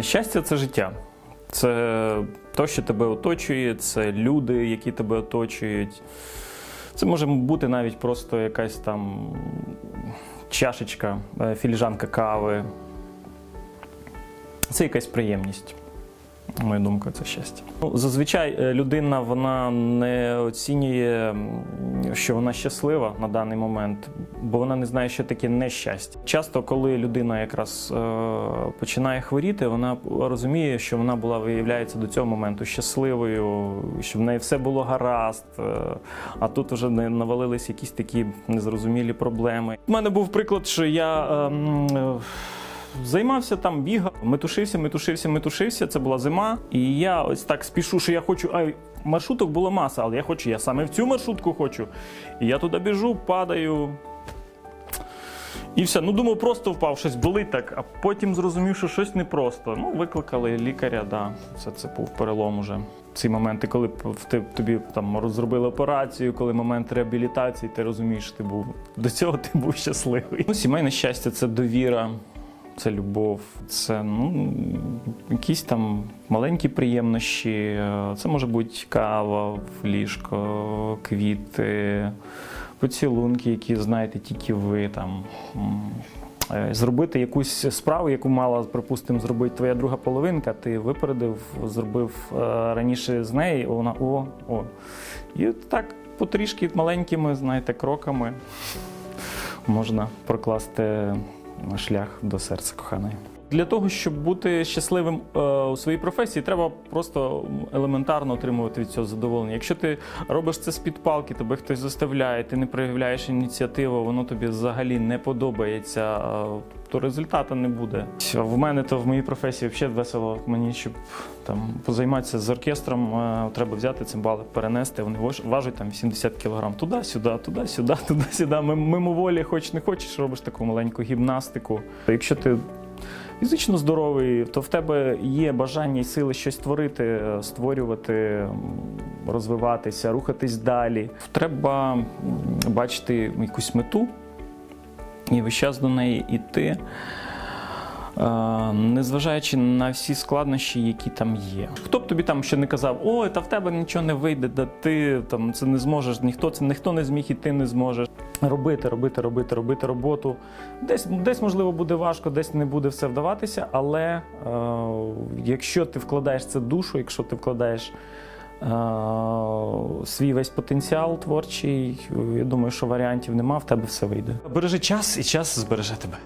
Щастя це життя. Це те, що тебе оточує, це люди, які тебе оточують. Це може бути навіть просто якась там чашечка, е, філіжанка кави. Це якась приємність. На мою думку, це щастя. Ну, зазвичай е, людина вона не оцінює, що вона щаслива на даний момент, бо вона не знає, що таке нещастя. Часто, коли людина якраз е, починає хворіти, вона розуміє, що вона була виявляється до цього моменту щасливою, що в неї все було гаразд. е, а тут вже не навалились якісь такі незрозумілі проблеми. У мене був приклад, що я. е, е, Займався там, бігав, метушився, метушився, метушився. Це була зима. І я ось так спішу, що я хочу. А маршруток було маса, але я хочу, я саме в цю маршрутку хочу. І я туди біжу, падаю. І все. Ну, думав, просто впав, щось болить так, а потім зрозумів, що щось непросто. Ну, викликали лікаря, да. Все це був перелом уже. Ці моменти, коли тобі там розробили операцію, коли момент реабілітації, ти розумієш, ти був до цього ти був щасливий. Ну, сімейне щастя це довіра, це любов, це ну, якісь там маленькі приємнощі. Е, Це може бути кава ліжко, квіти, поцілунки, які знаєте тільки ви там. Е, Зробити якусь справу, яку мала, припустимо, зробити твоя друга половинка, ти випередив, зробив е, раніше з неї, вона о, о. І так потрішки маленькими, знаєте, кроками можна прокласти шлях до серця коханої. Для того, щоб бути щасливим е, у своїй професії, треба просто елементарно отримувати від цього задоволення. Якщо ти робиш це з-під палки, тебе хтось заставляє, ти не проявляєш ініціативу, воно тобі взагалі не подобається, е, то результату не буде. В мене то в моїй професії взагалі весело. Мені щоб там позайматися з оркестром, е, треба взяти цимбали, перенести. Вони важ- важать там 80 кг. Туди-сюди, туди-сюди, туди-сюди. Мим- Мимоволі, хоч не хочеш, робиш таку маленьку гімнастику. Якщо ти фізично здоровий, то в тебе є бажання і сили щось творити, е, створювати, розвиватися, рухатись далі. Треба бачити якусь мету і весь час до неї йти. Е, Незважаючи на всі складнощі, які там є. Хто б тобі там ще не казав, ой, та в тебе нічого не вийде, да ти там це не зможеш, ніхто це ніхто не зміг і ти не зможеш. Робити, робити, робити, робити роботу. Десь, десь можливо буде важко, десь не буде все вдаватися, але е, якщо ти вкладаєш це душу, якщо ти вкладаєш е, свій весь потенціал творчий, я думаю, що варіантів нема, в тебе все вийде. Бережи час, і час збереже тебе.